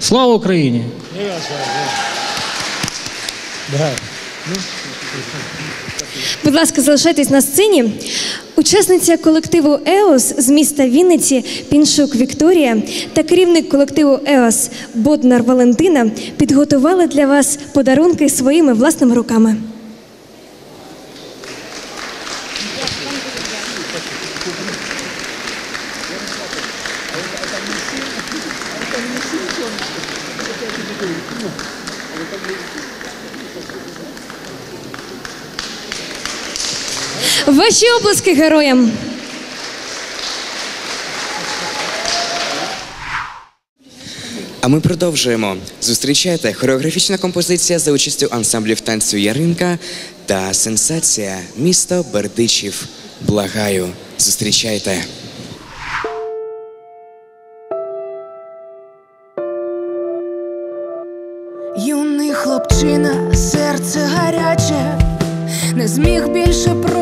Слава Україні! Будь ласка, залишайтесь на сцені. Учасниця колективу ЕОС з міста Вінниці Піншук Вікторія та керівник колективу ЕОС Боднар Валентина підготували для вас подарунки своїми власними руками. Ваші обласки героям! А ми продовжуємо. Зустрічайте хореографічна композиція за участю ансамблів танцю Яринка та сенсація місто Бердичів. Благаю. Зустрічайте. Юний хлопчина, серце гаряче, не зміг більше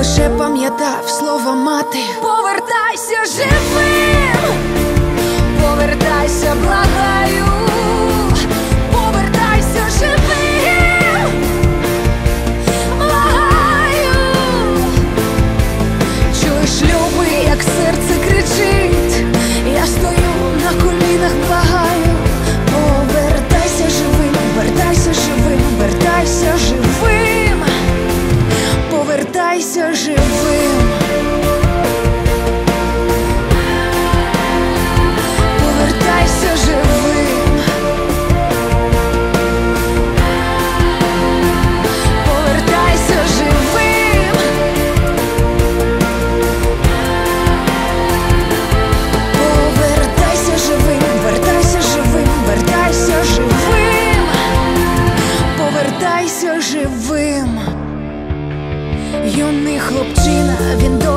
Лише пам'ятав слова мати. Повертайся живим, повертайся, благаю,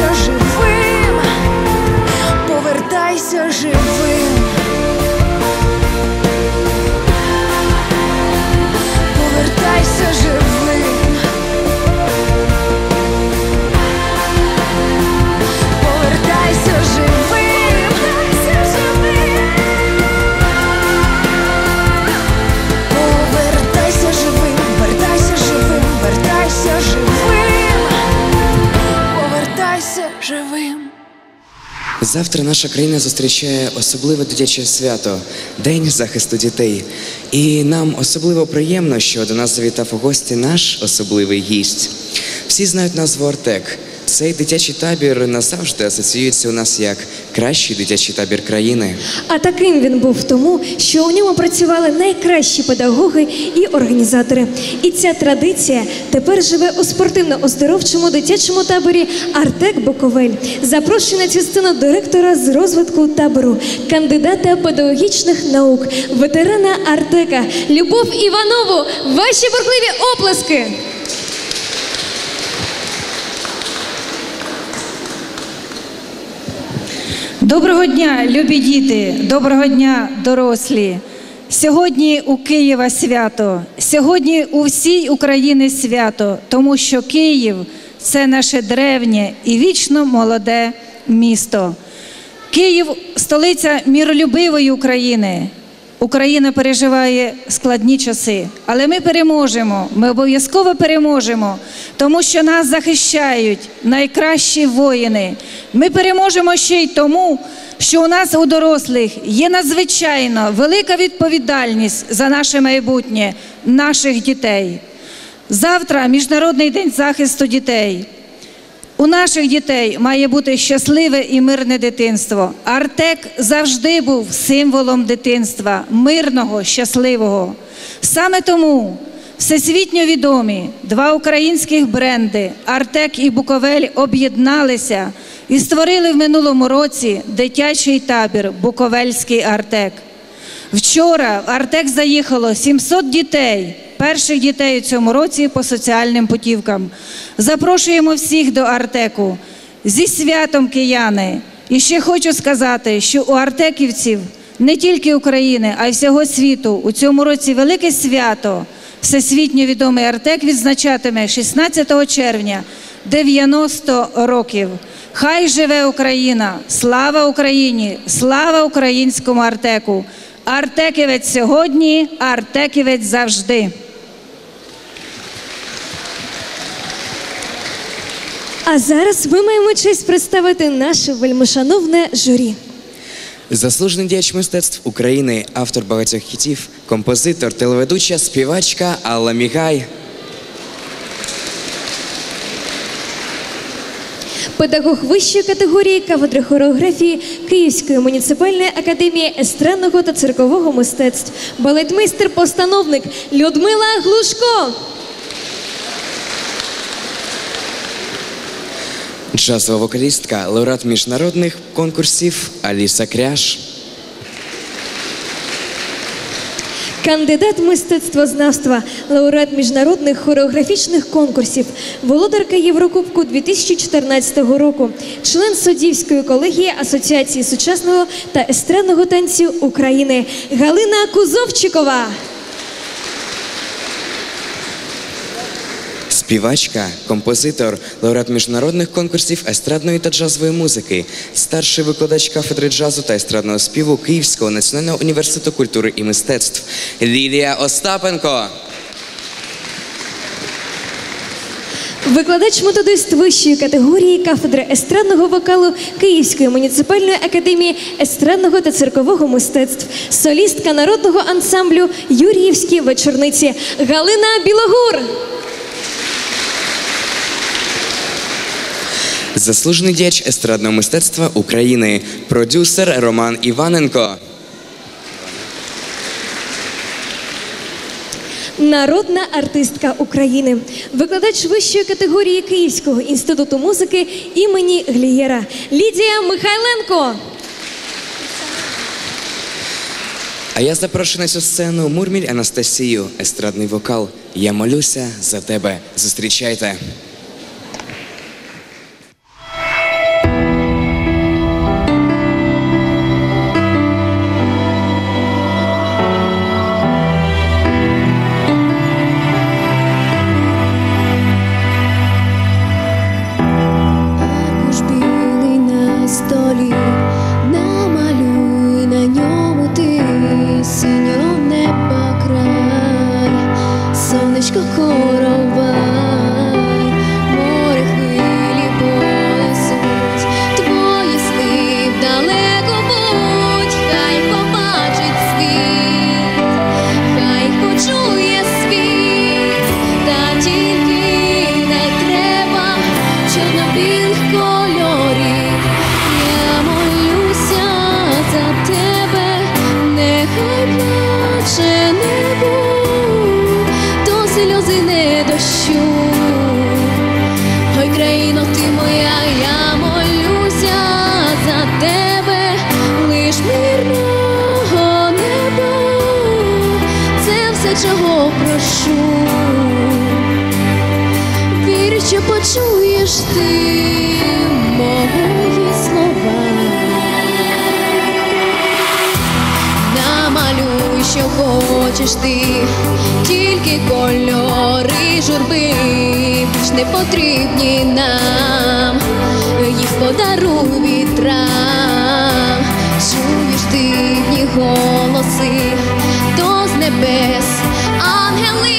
все живе. Завтра наша країна зустрічає особливе дитяче свято День захисту дітей. І нам особливо приємно, що до нас завітав у гості наш особливий гість. Всі знають назву Артек. Цей дитячий табір назавжди асоціюється у нас як кращий дитячий табір країни. А таким він був тому, що у ньому працювали найкращі педагоги і організатори. І ця традиція тепер живе у спортивно-оздоровчому дитячому таборі Артек Буковель. Запрошую на цю сцену директора з розвитку табору, кандидата педагогічних наук, ветерана Артека Любов Іванову. Ваші бурхливі оплески! Доброго дня, любі діти, доброго дня, дорослі. Сьогодні у Києва свято, сьогодні у всій Україні свято, тому що Київ це наше древнє і вічно молоде місто. Київ столиця міролюбивої України. Україна переживає складні часи, але ми переможемо. Ми обов'язково переможемо, тому що нас захищають найкращі воїни. Ми переможемо ще й тому, що у нас у дорослих є надзвичайно велика відповідальність за наше майбутнє, наших дітей. Завтра Міжнародний день захисту дітей. У наших дітей має бути щасливе і мирне дитинство. Артек завжди був символом дитинства, мирного, щасливого. Саме тому всесвітньо відомі два українських бренди Артек і Буковель об'єдналися і створили в минулому році дитячий табір Буковельський Артек. Вчора в Артек заїхало 700 дітей, перших дітей у цьому році по соціальним путівкам. Запрошуємо всіх до Артеку зі святом кияни. І ще хочу сказати, що у артеківців не тільки України, а й всього світу у цьому році велике свято. Всесвітньо відомий Артек відзначатиме 16 червня 90 років. Хай живе Україна! Слава Україні! Слава українському Артеку! Артеківець сьогодні, Артеківець завжди. А зараз ми маємо честь представити наше вельмишановне журі. Заслужений діяч мистецтв України, автор багатьох хітів, композитор, телеведуча, співачка Алла Мігай. Педагог вищої категорії кафедри хореографії Київської муніципальної академії естрадного та циркового мистецтв, балетмейстер-постановник Людмила Глушко. Джазова вокалістка, лауреат міжнародних конкурсів Аліса Кряш. Кандидат мистецтвознавства, лауреат міжнародних хореографічних конкурсів, володарка Єврокубку 2014 року, член суддівської колегії Асоціації сучасного та естрадного танцю України Галина Кузовчикова. Співачка, композитор, лауреат міжнародних конкурсів естрадної та джазової музики, старший викладач кафедри джазу та естрадного співу Київського національного університету культури і мистецтв Лілія Остапенко. Викладач методист вищої категорії кафедри естрадного вокалу Київської муніципальної академії естрадного та циркового мистецтв, солістка народного ансамблю Юріївські вечорниці Галина Білогур. Заслужений діяч естрадного мистецтва України, продюсер Роман Іваненко. Народна артистка України, викладач вищої категорії Київського інституту музики імені Глієра Лідія Михайленко. А я запрошую на цю сцену Мурміль Анастасію, естрадний вокал. Я молюся за тебе. Зустрічайте. почуєш ти мої слова, намалюй, що хочеш ти, тільки кольори журби, ж не потрібні нам, їх подару вітра, чуєш дивні голоси, то з небес ангели.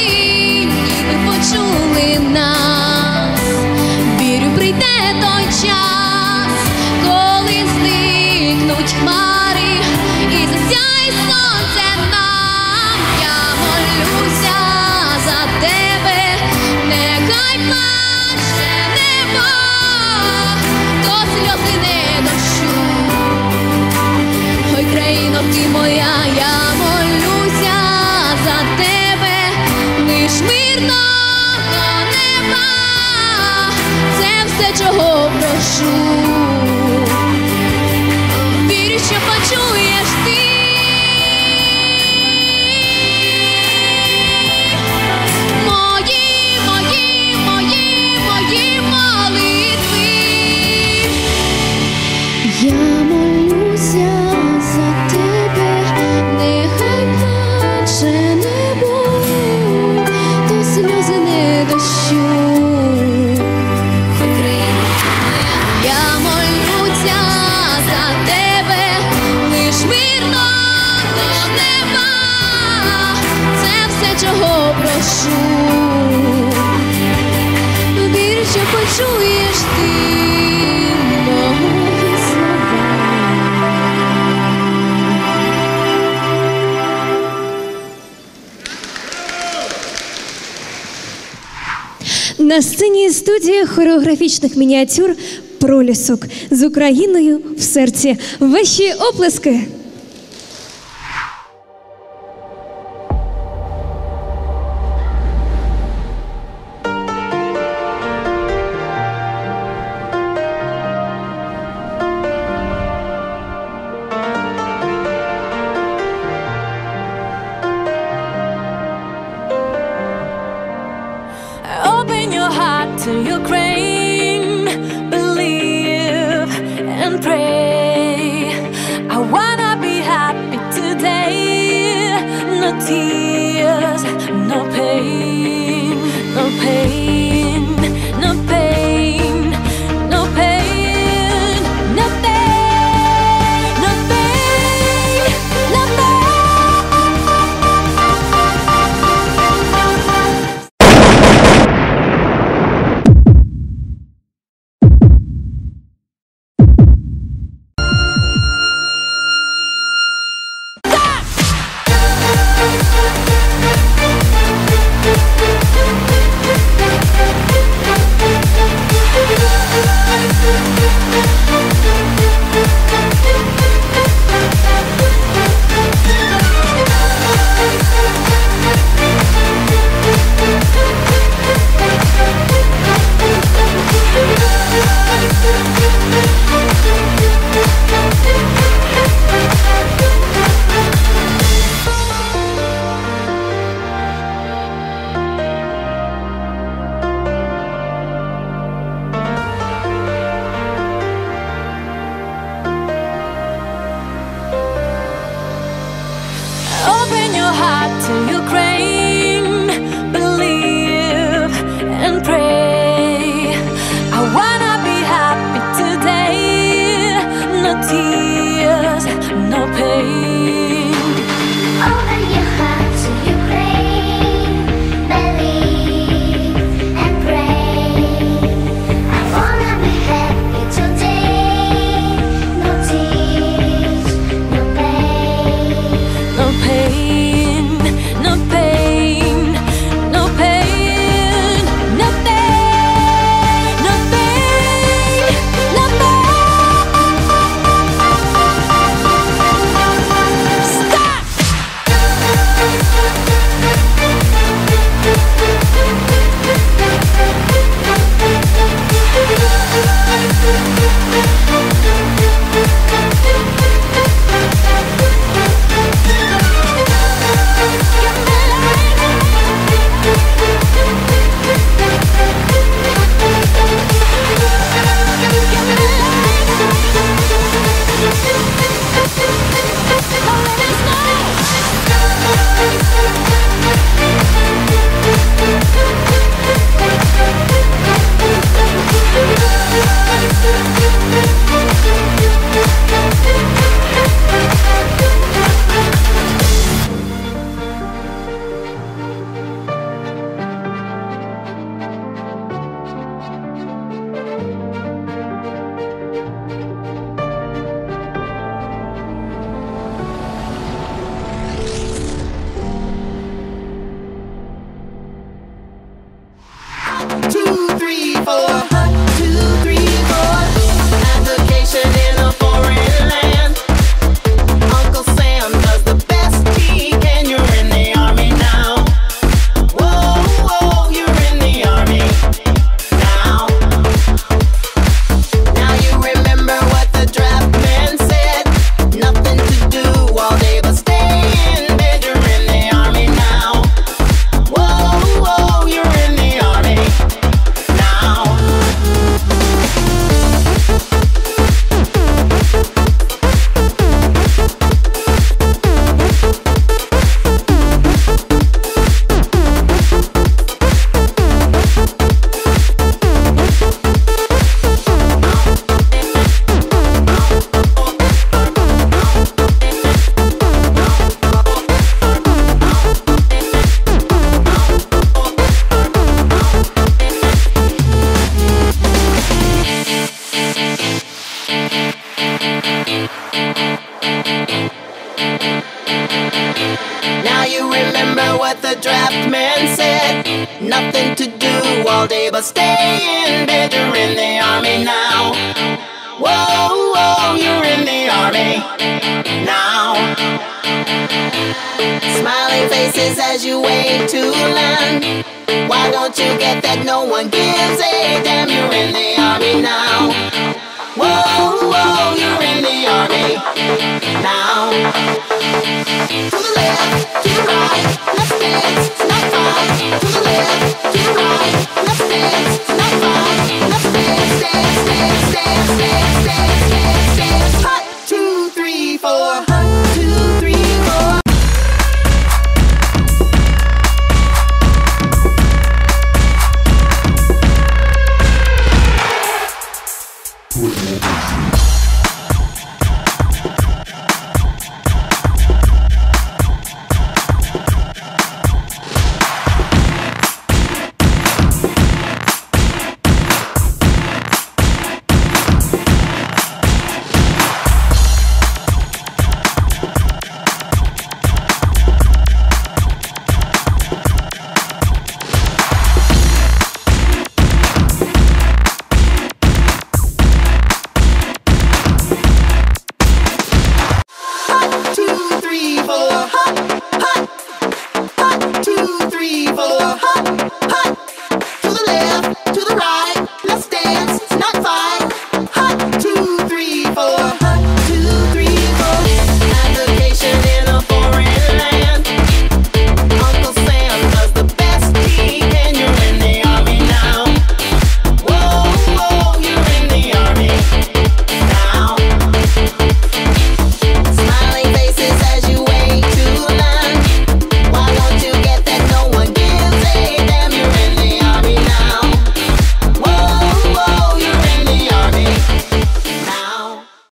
на сцені студія хореографічних мініатюр пролісок з Україною в серці. Ваші оплески. Faces as you wait to land. Why don't you get that no one gives a damn? You're in the army now. Whoa, whoa, you're in the army now. To the left, to the right, let's not fight. To the left, to the right, let's dance, not fight. Let's.